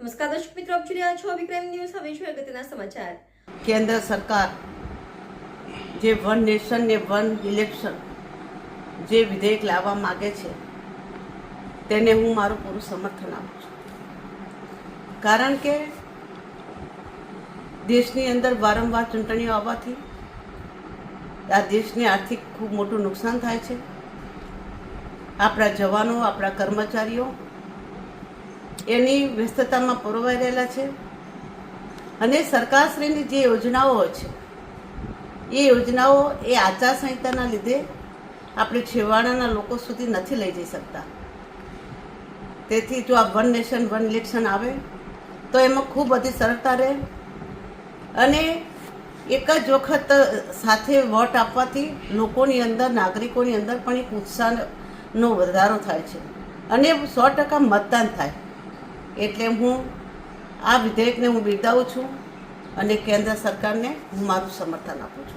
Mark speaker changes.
Speaker 1: નમસ્કાર દર્શક મિત્રો, આપ જોઈ રહ્યા છો વિક્રમ ન્યૂઝ. હવે જોઈએ અગત્યના સમાચાર.
Speaker 2: કેન્દ્ર સરકાર જે વન નેશન ને વન ઇલેક્શન જે વિધેયક લાવવા માગે છે, તેને હું મારું પૂરું સમર્થન આપું છું. કારણ કે દેશની અંદર વારંવાર ચૂંટણીઓ આવવાથી આ દેશને આર્થિક ખૂબ મોટું નુકસાન થાય છે. આપણા જવાનો, આપણા કર્મચારીઓ એની વ્યસ્તતામાં પરોવાઈ રહેલા છે. અને સરકારશ્રીની જે યોજનાઓ છે, એ યોજનાઓ એ આચારસંહિતાના લીધે આપણે છેવાડાના લોકો સુધી નથી લઈ જઈ શકતા. તેથી જો આ વન નેશન, વન ઇલેક્શન આવે, તો એમાં ખૂબ બધી સરળતા રહે. અને એક જ વખત સાથે વોટ આપવાથી લોકોની અંદર, નાગરિકોની અંદર પણ એક ઉત્સાહનો વધારો થાય છે. અને સો ટકા મતદાન થાય. એટલે હું આ વિધેયકને હું બિરદાવું છું અને કેન્દ્ર સરકારને હું મારું સમર્થન આપું છું.